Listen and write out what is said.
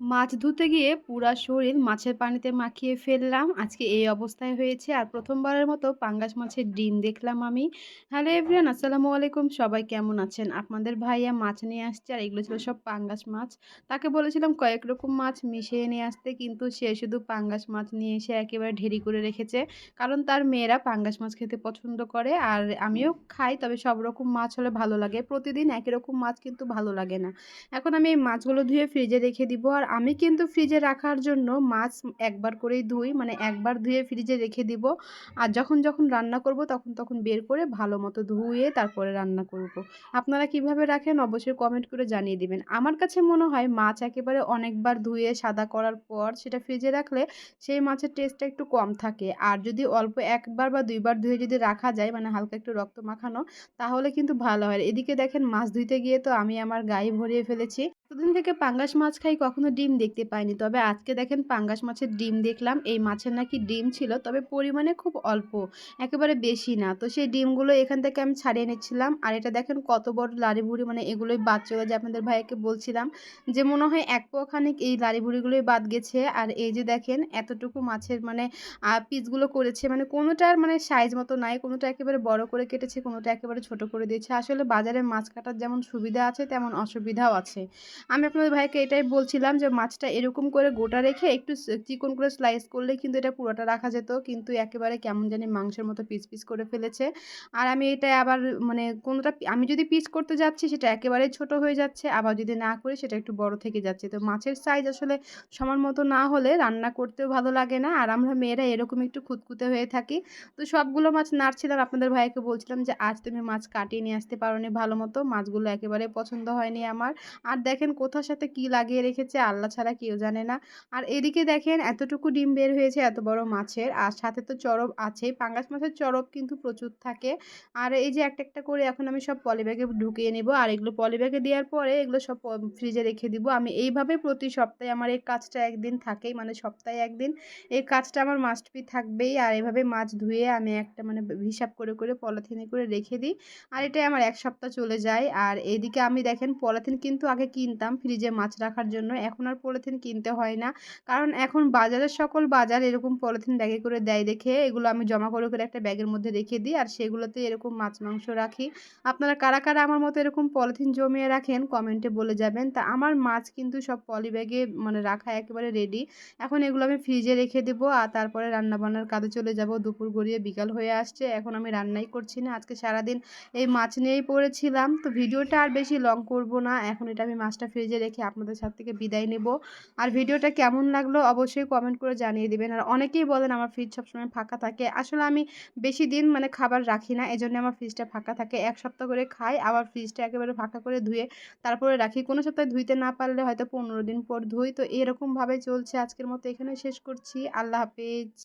মাছ ধুতে গিয়ে পুরা শরীর মাছের পানিতে মাখিয়ে ফেললাম। আজকে এই অবস্থায় হয়েছে। আর প্রথমবারের মতো পাঙ্গাস মাছের ডিম দেখলাম আমি। হ্যালো এভরিয়ান আসসালামু আলাইকুম। সবাই কেমন আছেন? আপনাদের ভাইয়া মাছ নিয়ে আসছে, আর এগুলো ছিল সব পাঙ্গাস মাছ। তাকে বলেছিলাম কয়েক রকম মাছ মিশিয়ে নিয়ে আসতে, কিন্তু সে শুধু পাঙ্গাস মাছ নিয়ে এসে একেবারে ঢেরি করে রেখেছে। কারণ তার মেয়েরা পাঙ্গাস মাছ খেতে পছন্দ করে, আর আমিও খাই, তবে সব রকম মাছ হলে ভালো লাগে। প্রতিদিন একই রকম মাছ কিন্তু ভালো লাগে না। এখন আমি এই মাছগুলো ধুয়ে ফ্রিজে রেখে দিব, আর আমি কিন্তু ফ্রিজে রাখার জন্য মাছ একবার করেই ধুই মানে একবার ধুয়ে ফ্রিজে রেখে দিব। আর যখন যখন রান্না করব, তখন তখন বের করে ভালো মতো ধুয়ে তারপরে রান্না করব। আপনারা কীভাবে রাখেন অবশ্যই কমেন্ট করে জানিয়ে দিবেন। আমার কাছে মনে হয় মাছ একেবারে অনেকবার ধুয়ে সাদা করার পর সেটা ফ্রিজে রাখলে সেই মাছের টেস্টটা একটু কম থাকে। আর যদি অল্প একবার বা দুইবার ধুয়ে যদি রাখা যায় মানে হালকা একটু রক্ত মাখানো, তাহলে কিন্তু ভালো হয়। এদিকে দেখেন মাছ ধুইতে গিয়ে তো আমি আমার গায়ে ভরিয়ে ফেলেছি। এতদিন থেকে পাঙ্গাস মাছ খাই কখনো ডিম দেখতে পাইনি। তবে আজকে দেখেন পাঙ্গাস মাছের ডিম দেখলাম। এই মাছের নাকি ডিম ছিল, তবে পরিমাণে খুব অল্প, একেবারে বেশি না। তো সেই ডিমগুলো এখান থেকে আমি ছাড়িয়ে নিচ্ছিলাম। আর এটা দেখেন কত বড় লাড়ি বুড়ি মানে এগুলোই বাদ চলে যে আপনাদের ভাইকে বলছিলাম যে মনে হয় এক পোখানিক এই লাড়ি বুড়িগুলোই বাদ গেছে। আর এই যে দেখেন এতটুকু মাছের মানে পিসগুলো করেছে মানে কোনোটার মানে সাইজ মতো নাই, কোনোটা একেবারে বড় করে কেটেছে, কোনোটা একেবারে ছোট করে দিয়েছে। আসলে বাজারে মাছ কাটার যেমন সুবিধা আছে, তেমন অসুবিধাও আছে। আমি আপনাদের ভাইকে এটাই বলছিলাম যে মাছটা এরকম করে গোটা রেখে একটু চিকন করে স্লাইস করলে কিন্তু এটা পুরোটা রাখা যেত। কিন্তু একেবারে কেমন জানি মাংসের মতো পিস পিস করে ফেলেছে। আর আমি এটা আবার মানে কোনোটা আমি যদি পিস করতে যাচ্ছি সেটা একেবারে ছোট হয়ে যাচ্ছে, আবার যদি না করি সেটা একটু বড় থেকে যাচ্ছে। তো মাছের সাইজ আসলে সমান মতো না হলে রান্না করতেও ভালো লাগে না। আর আমরা মেয়েরা এরকম একটু খুঁতখুঁতে হয়ে থাকি। তো সবগুলো মাছ নাড়ছিলাম, আপনাদের ভাইকে বলছিলাম যে আজ তুমি মাছ কাটিয়ে নিয়ে আসতে পারো ভালো মতো। মাছগুলো একেবারে পছন্দ হয়নি আমার। আর দেখেন কোথার সাথে কি লাগিয়ে রেখেছে আল্লাহ ছাড়া কেউ জানে না। আর এদিকে দেখেন এতটুকু ডিম বের হয়েছে এত বড় মাছের, আর সাথে তো চরব আছে পাঙ্গাস মাছের চরব কিন্তু প্রচুর থাকে। আর এই যে একটা একটা করে এখন আমি সব পলিব্যাগে ঢুকিয়ে নেব। আর এগুলো পলিব্যাগে দেওয়ার পরে এগুলো সব ফ্রিজে রেখে দিব। আমি এইভাবে প্রতি সপ্তাহে আমার এই কাজটা একদিন থাকেই মানে সপ্তাহে একদিন এই কাজটা আমার মাস্ট বি থাকবেই। আর এভাবে মাছ ধুয়ে আমি একটা মানে হিসাব করে করে পলিথিনে করে রেখে দিই। আর এটাই আমার এক সপ্তাহ চলে যায়। আর এদিকে আমি দেখেন পলিথিন কিন্তু আগে কিনতাম ফ্রিজে মাছ রাখার জন্য। এখন আর পলিথিন কিনতে হয় না। কারণ এখন বাজারের সকল বাজার এরকম পলিথিন ব্যাগে করে দেয় দেখে। এগুলো আমি জমা করে করে একটা ব্যাগের মধ্যে রেখে দিই আর সেগুলোতে এরকম মাছ মাংস রাখি। আপনারা কারা কারা আমার মতো এরকম পলিথিন জমিয়ে রাখেন কমেন্টে বলে যাবেন। তা আমার মাছ কিন্তু সব পলি ব্যাগে মানে রাখা একেবারে রেডি এখন এগুলো আমি ফ্রিজে রেখে দেবো আর তারপরে রান্নাবান্নার কাজে চলে যাব। দুপুর গড়িয়ে বিকাল হয়ে আসছে। এখন আমি রান্নাই করছি না। আজকে সারাদিন এই মাছ নিয়েই পড়েছিলাম। তো ভিডিওটা আর বেশি লং করব না। এখন এটা আমি মাছটা ফ্রিজে রেখে আপনাদের সাথে থেকে বিদায় নেব। আর ভিডিওটা কেমন লাগল অবশ্যই কমেন্ট করে জানিয়ে দেবেন। আর অনেকেই বলেন আমার ফ্রিজ সবসময় ফাঁকা থাকে। আসলে আমি বেশি দিন মানে খাবার রাখি না, এজন্য আমার ফ্রিজটা ফাঁকা থাকে। এক সপ্তাহ করে খাই, আবার ফ্রিজটা একেবারে ফাঁকা করে ধুয়ে তারপরে রাখি। কোনো সপ্তাহে ধুইতে না পারলে হয়তো পনেরো দিন পর ধুই। তো এরকমভাবে চলছে। আজকের মতো এখানে শেষ করছি। আল্লাহ হাফেজ।